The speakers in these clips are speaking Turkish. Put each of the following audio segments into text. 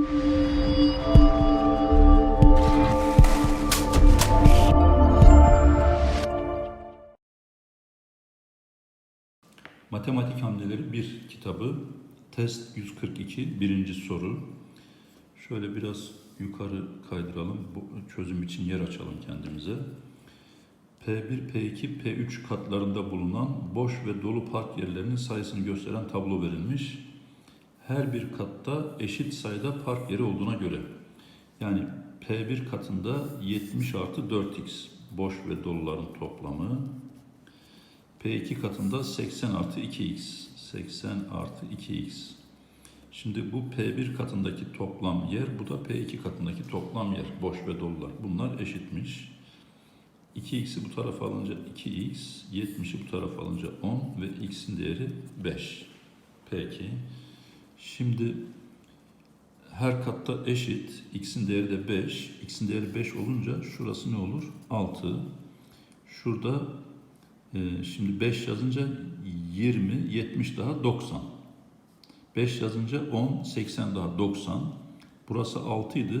Matematik Hamleleri 1 kitabı test 142 birinci soru. Şöyle biraz yukarı kaydıralım. Bu çözüm için yer açalım kendimize. P1, P2, P3 katlarında bulunan boş ve dolu park yerlerinin sayısını gösteren tablo verilmiş. Her bir katta eşit sayıda park yeri olduğuna göre. Yani P1 katında 70 artı 4x boş ve doluların toplamı. P2 katında 80 artı 2x. 80 artı 2x. Şimdi bu P1 katındaki toplam yer, bu da P2 katındaki toplam yer. Boş ve dolular. Bunlar eşitmiş. 2x'i bu tarafa alınca 2x, 70'i bu tarafa alınca 10 ve x'in değeri 5. Peki. Şimdi her katta eşit. X'in değeri de 5. X'in değeri 5 olunca şurası ne olur? 6. Şurada e, şimdi 5 yazınca 20, 70 daha 90. 5 yazınca 10, 80 daha 90. Burası 6 idi.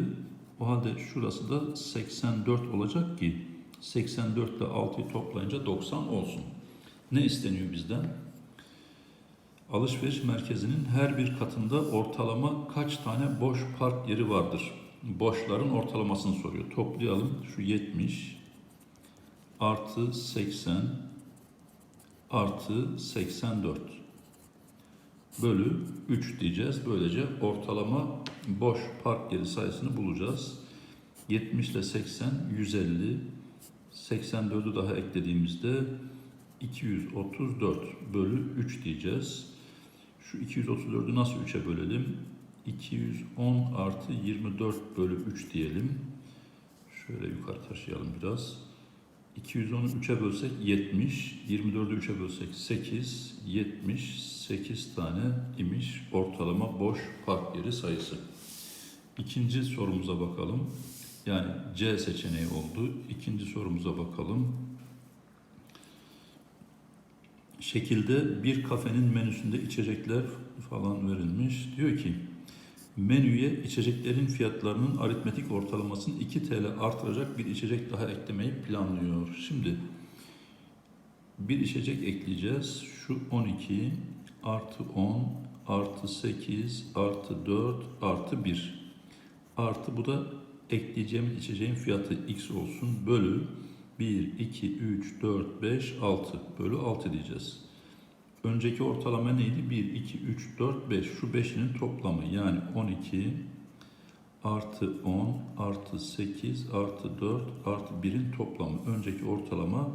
O halde şurası da 84 olacak ki 84 ile 6'yı toplayınca 90 olsun. Ne isteniyor bizden? Alışveriş merkezinin her bir katında ortalama kaç tane boş park yeri vardır? Boşların ortalamasını soruyor. Toplayalım. Şu 70 artı 80 artı 84 bölü 3 diyeceğiz. Böylece ortalama boş park yeri sayısını bulacağız. 70 ile 80 150 84'ü daha eklediğimizde 234 bölü 3 diyeceğiz. Şu 234'ü nasıl 3'e bölelim? 210 artı 24 bölü 3 diyelim. Şöyle yukarı taşıyalım biraz. 210'u 3'e bölsek 70, 24'ü 3'e bölsek 8, 78 tane imiş ortalama boş park yeri sayısı. İkinci sorumuza bakalım. Yani C seçeneği oldu. İkinci sorumuza bakalım. Şekilde bir kafenin menüsünde içecekler falan verilmiş. Diyor ki menüye içeceklerin fiyatlarının aritmetik ortalamasını 2 TL artıracak bir içecek daha eklemeyi planlıyor. Şimdi bir içecek ekleyeceğiz. Şu 12 artı 10 artı 8 artı 4 artı 1 artı bu da ekleyeceğimiz içeceğin fiyatı x olsun bölü 1, 2, 3, 4, 5, 6 bölü 6 diyeceğiz. Önceki ortalama neydi? 1, 2, 3, 4, 5. Şu 5'inin toplamı yani 12 artı 10 artı 8 artı 4 artı 1'in toplamı. Önceki ortalama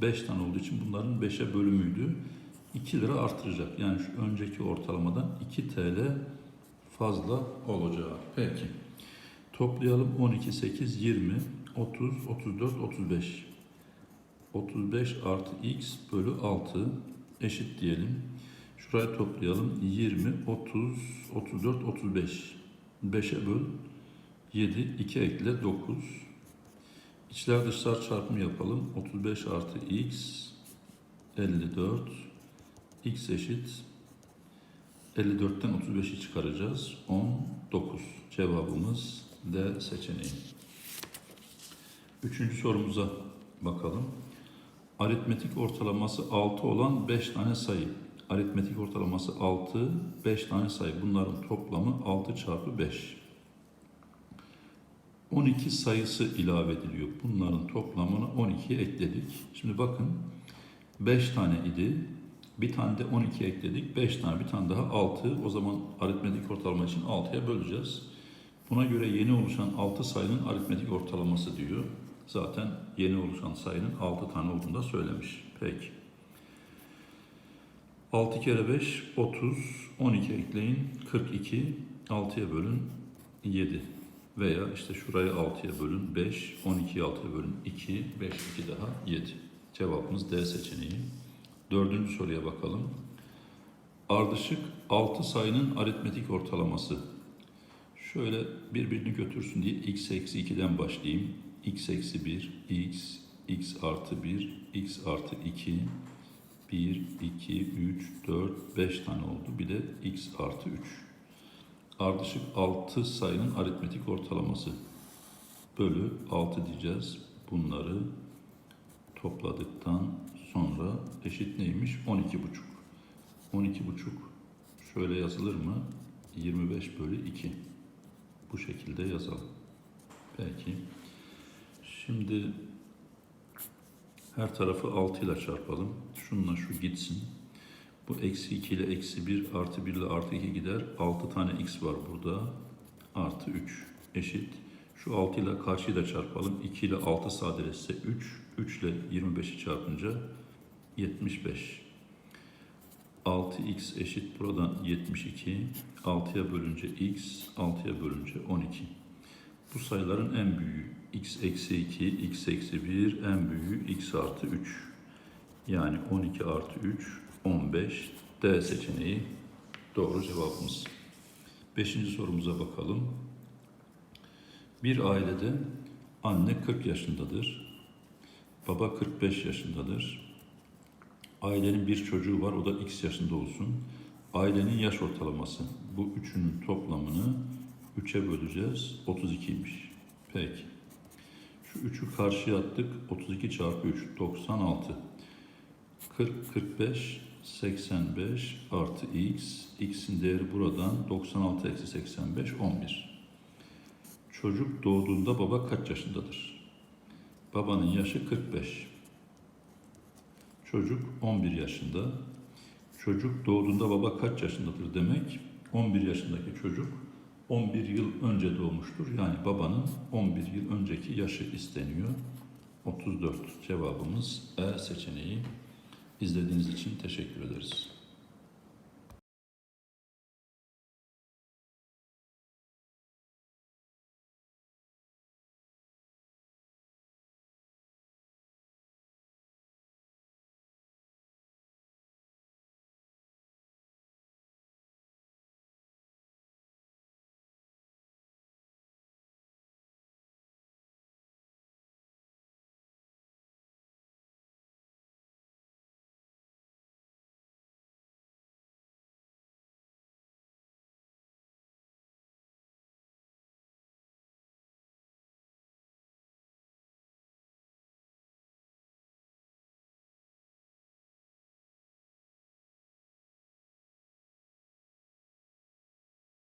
5 tane olduğu için bunların 5'e bölümüydü. 2 lira artıracak. Yani şu önceki ortalamadan 2 TL fazla olacak. Peki. Toplayalım 12, 8, 20, 30, 34, 35. 35 artı x bölü 6 eşit diyelim. Şurayı toplayalım. 20, 30, 34, 35. 5'e böl. 7, 2 ekle 9. İçler dışlar çarpımı yapalım. 35 artı x 54. x eşit 54'ten 35'i çıkaracağız. 19. Cevabımız D seçeneği. Üçüncü sorumuza bakalım. Aritmetik ortalaması 6 olan 5 tane sayı. Aritmetik ortalaması 6, 5 tane sayı. Bunların toplamı 6 çarpı 5. 12 sayısı ilave ediliyor. Bunların toplamını 12'ye ekledik. Şimdi bakın 5 tane idi. Bir tane de 12 ekledik. 5 tane bir tane daha 6. O zaman aritmetik ortalama için 6'ya böleceğiz. Buna göre yeni oluşan 6 sayının aritmetik ortalaması diyor. Zaten yeni oluşan sayının 6 tane olduğunu da söylemiş. Peki. 6 kere 5 30, 12 ekleyin 42, 6'ya bölün 7. Veya işte şurayı 6'ya bölün 5, 12'yi 6'ya bölün 2, 5, 2 daha 7. Cevabımız D seçeneği. Dördüncü soruya bakalım. Ardışık 6 sayının aritmetik ortalaması. Şöyle birbirini götürsün diye x eksi 2'den başlayayım. X eksi 1, x, x artı 1, x artı 2, 1, 2, 3, 4, 5 tane oldu. Bir de x artı 3. ardışık 6 sayının aritmetik ortalaması bölü 6 diyeceğiz. Bunları topladıktan sonra eşit neymiş? 12 buçuk. 12 buçuk şöyle yazılır mı? 25 bölü 2. Bu şekilde yazalım. Peki. Şimdi her tarafı 6 ile çarpalım. Şununla şu gitsin. Bu eksi 2 ile eksi 1 artı 1 ile artı 2 gider. 6 tane x var burada. Artı 3 eşit. Şu 6 ile karşıyı da çarpalım. 2 ile 6 sadeleşse 3. 3 ile 25'i çarpınca 75. 6x eşit buradan 72. 6'ya bölünce x, 6'ya bölünce 12. Bu sayıların en büyüğü x eksi 2, x eksi 1, en büyüğü x artı 3. Yani 12 artı 3, 15. D seçeneği doğru cevabımız. Beşinci sorumuza bakalım. Bir ailede anne 40 yaşındadır. Baba 45 yaşındadır. Ailenin bir çocuğu var, o da x yaşında olsun. Ailenin yaş ortalaması. Bu üçünün toplamını 3'e böleceğiz. 32'ymiş. Peki. Şu 3'ü karşıya attık. 32 çarpı 3, 96. 40, 45, 85 artı x. x'in değeri buradan 96 eksi 85, 11. Çocuk doğduğunda baba kaç yaşındadır? Babanın yaşı 45. Çocuk 11 yaşında. Çocuk doğduğunda baba kaç yaşındadır demek? 11 yaşındaki çocuk 11 yıl önce doğmuştur. Yani babanın 11 yıl önceki yaşı isteniyor. 34 cevabımız E seçeneği. İzlediğiniz için teşekkür ederiz.